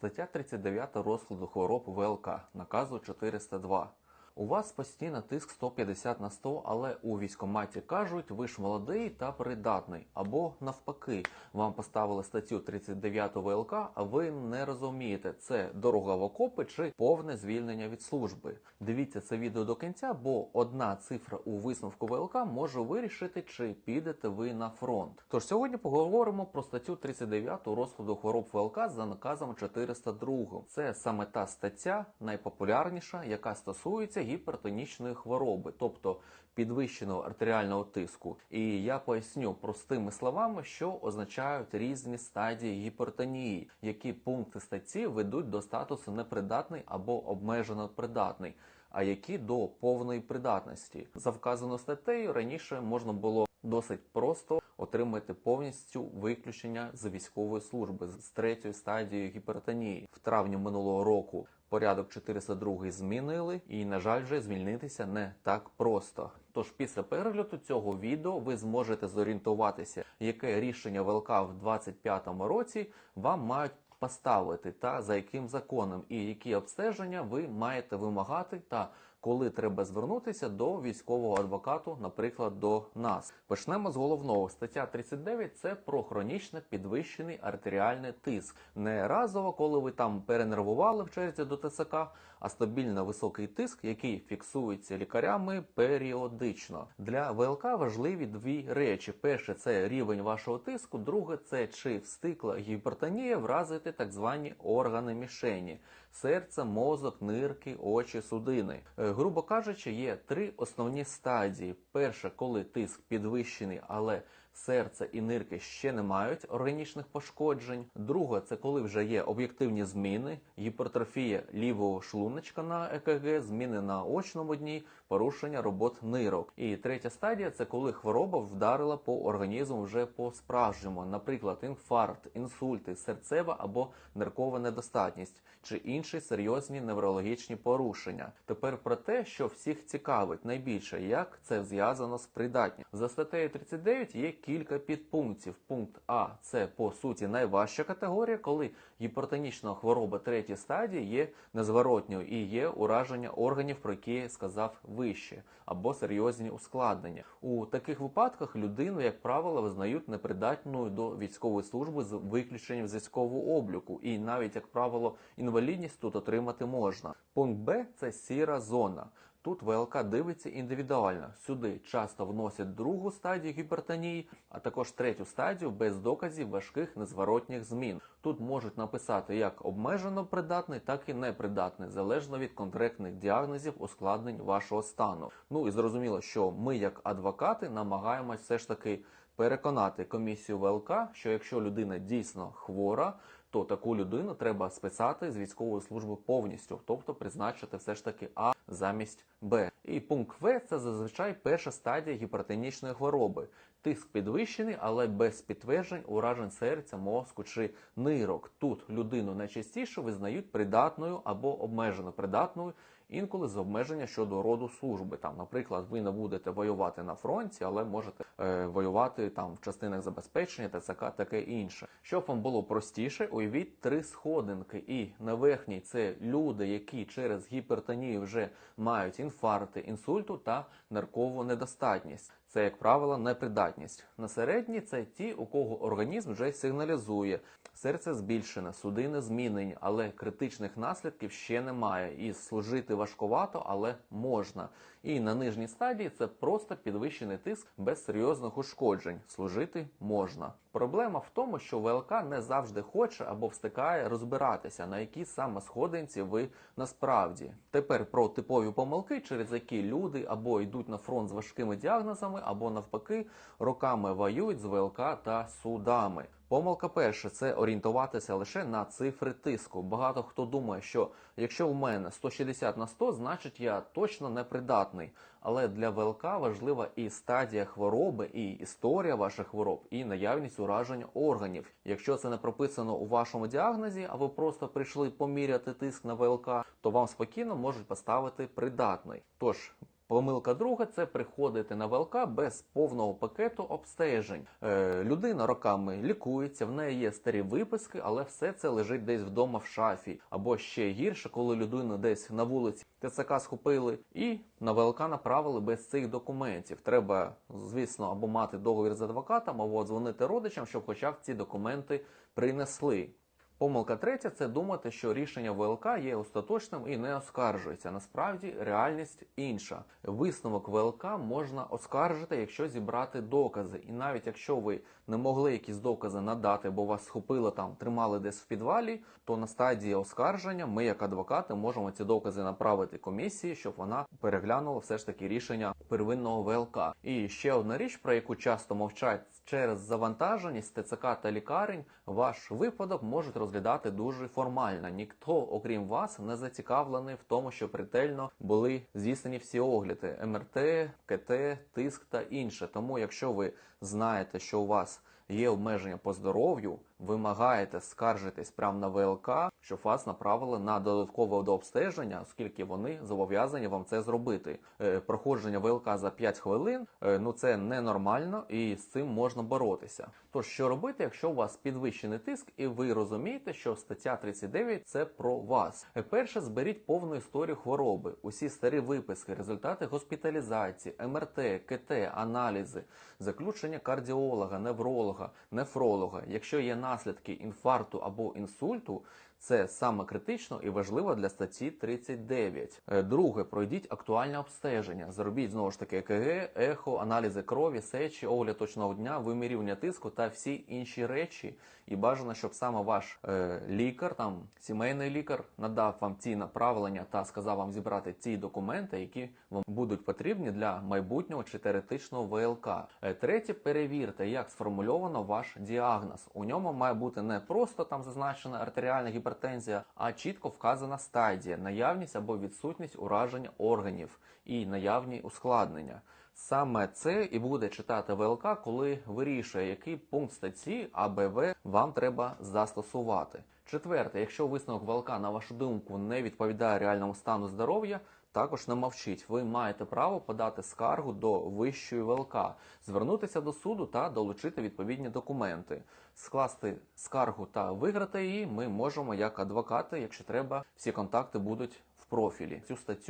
Стаття 39 розкладу хвороб ВЛК, наказу 402. У вас постійно тиск 150 на 100, але у військкоматі кажуть, ви ж молодий та придатний. Або навпаки, вам поставили статтю 39 ВЛК, а ви не розумієте, це дорога в окопи чи повне звільнення від служби. Дивіться це відео до кінця, бо одна цифра у висновку ВЛК може вирішити, чи підете ви на фронт. Тож сьогодні поговоримо про статтю 39 розкладу хвороб ВЛК за наказом 402. Це саме та стаття, найпопулярніша, яка стосується гіпертонічної хвороби, тобто підвищеного артеріального тиску. І я поясню простими словами, що означають різні стадії гіпертонії, які пункти статті ведуть до статусу непридатний або обмежено придатний. А які до повної придатності за вказаною статтею раніше можна було досить просто отримати повністю виключення з військової служби з третьої стадії гіпертонії в травні минулого року. Порядок 402 змінили, і на жаль, вже звільнитися не так просто. Тож після перегляду цього відео ви зможете зорієнтуватися, яке рішення ВЛК в 2025 році вам мають поставити та за яким законом і які обстеження ви маєте вимагати та коли треба звернутися до військового адвокату, наприклад, до нас. Почнемо з головного. Стаття 39 – це про хронічно підвищений артеріальний тиск. Не разово, коли ви там перенервували в черзі до ТСК, а стабільно високий тиск, який фіксується лікарями періодично. Для ВЛК важливі дві речі: перше це рівень вашого тиску, друге це чи встигла гіпертонія вразити так звані органи мішені серце, мозок, нирки, очі, судини. Е, Грубо кажучи, є три основні стадії: перша, коли тиск підвищений, але серце і нирки ще не мають органічних пошкоджень. Друга це коли вже є об'єктивні зміни, гіпертрофія лівого шлуночка на ЕКГ, зміни на очному дні, порушення робот нирок. І третя стадія це коли хвороба вдарила по організму вже по справжньому, наприклад, інфаркт, інсульти, серцева або ниркова недостатність чи інші серйозні неврологічні порушення. Тепер про те, що всіх цікавить найбільше, як це зв'язано з придатністю. За статтею 39 є кілька підпунктів. Пункт А це по суті найважча категорія, коли гіпертонічна хвороба третьої стадії є незворотньою і є ураження органів, про які я сказав вище, або серйозні ускладнення. У таких випадках людину, як правило, визнають непридатною до військової служби з виключенням з військового обліку, і навіть як правило інвалідність тут отримати можна. Пункт Б це сіра зона. Тут ВЛК дивиться індивідуально. Сюди часто вносять другу стадію гіпертонії, а також третю стадію без доказів важких незворотніх змін. Тут можуть написати як обмежено придатний, так і непридатний, залежно від конкретних діагнозів ускладнень вашого стану. Ну і зрозуміло, що ми, як адвокати, намагаємось все ж таки переконати комісію ВЛК, що якщо людина дійсно хвора, то таку людину треба списати з військової служби повністю, тобто призначити все ж таки А замість Б. І пункт В це зазвичай перша стадія гіпертонічної хвороби. Тиск підвищений, але без підтверджень уражень серця, мозку чи нирок. Тут людину найчастіше визнають придатною або обмежено придатною, інколи з обмеження щодо роду служби. Там, наприклад, ви не будете воювати на фронті, але можете е, воювати там в частинах забезпечення, ТЦК, таке інше. Щоб вам було простіше, уявіть три сходинки, і на верхній це люди, які через гіпертонію вже мають інфаркти, інсульту та наркову недостатність. Це, як правило, непридатність. На середній це ті, у кого організм вже сигналізує. Серце збільшене, судини змінені, але критичних наслідків ще немає. І служити важкувато, але можна. І на нижній стадії це просто підвищений тиск без серйозних ушкоджень. Служити можна. Проблема в тому, що ВЛК не завжди хоче або встигає розбиратися, на якій саме сходинці ви насправді. Тепер про типові помилки, через які люди або йдуть на фронт з важкими діагнозами, або навпаки роками воюють з ВЛК та судами. Помилка перша це орієнтуватися лише на цифри тиску. Багато хто думає, що якщо у мене 160 на 100, значить я точно непридатний. Але для ВЛК важлива і стадія хвороби, і історія ваших хвороб, і наявність ураження органів. Якщо це не прописано у вашому діагнозі, а ви просто прийшли поміряти тиск на ВЛК, то вам спокійно можуть поставити придатний. Тож Помилка друга це приходити на ВЛК без повного пакету обстежень. Е, людина роками лікується, в неї є старі виписки, але все це лежить десь вдома в шафі. Або ще гірше, коли людину десь на вулиці ТЦК схопили і на ВЛК направили без цих документів. Треба, звісно, або мати договір з адвокатом, або дзвонити родичам, щоб хоча б ці документи принесли. Помилка третя це думати, що рішення ВЛК є остаточним і не оскаржується. Насправді реальність інша. Висновок ВЛК можна оскаржити, якщо зібрати докази. І навіть якщо ви не могли якісь докази надати, бо вас схопили там, тримали десь в підвалі, то на стадії оскарження ми, як адвокати, можемо ці докази направити комісії, щоб вона переглянула все ж таки рішення первинного ВЛК. І ще одна річ, про яку часто мовчать через завантаженість ТЦК та лікарень, ваш випадок можуть розглядати дуже формально. Ніхто, окрім вас, не зацікавлений в тому, щоб ретельно були здійснені всі огляди МРТ, КТ, тиск та інше. Тому, якщо ви знаєте, що у вас є обмеження по здоров'ю, вимагаєте скаржитись прямо на ВЛК, щоб вас направили на додаткове дообстеження, оскільки вони зобов'язані вам це зробити. Е, проходження ВЛК за 5 хвилин е, ну це ненормально і з цим можна боротися. Тож що робити, якщо у вас підвищений тиск, і ви розумієте, що стаття 39 це про вас. Е, Перше, зберіть повну історію хвороби, усі старі виписки, результати госпіталізації, МРТ, КТ, аналізи, заключення кардіолога, невролога, нефролога. Якщо є наслідки інфаркту або інсульту, це саме критично і важливо для статті 39. Е, Друге, пройдіть актуальне обстеження. Зробіть знову ж таки ЕКГ, ехо, аналізи крові, сечі, огляд точного дня, вимірювання тиску та всі інші речі. І бажано, щоб саме ваш е, лікар, там сімейний лікар, надав вам ці направлення та сказав вам зібрати ці документи, які вам будуть потрібні для майбутнього чи теоретичного ВЛК. Е, Третє, перевірте, як сформульовано ваш діагноз. У ньому має бути не просто там зазначена артеріальна гіпертензія, а чітко вказана стадія, наявність або відсутність ураження органів і наявні ускладнення. Саме це і буде читати ВЛК, коли вирішує, який пункт статті АБВ вам треба застосувати. Четверте, якщо висновок ВЛК, на вашу думку, не відповідає реальному стану здоров'я, також не мовчіть. Ви маєте право подати скаргу до вищої ВЛК, звернутися до суду та долучити відповідні документи, скласти скаргу та виграти її. Ми можемо як адвокати, якщо треба, всі контакти будуть в профілі. Цю статтю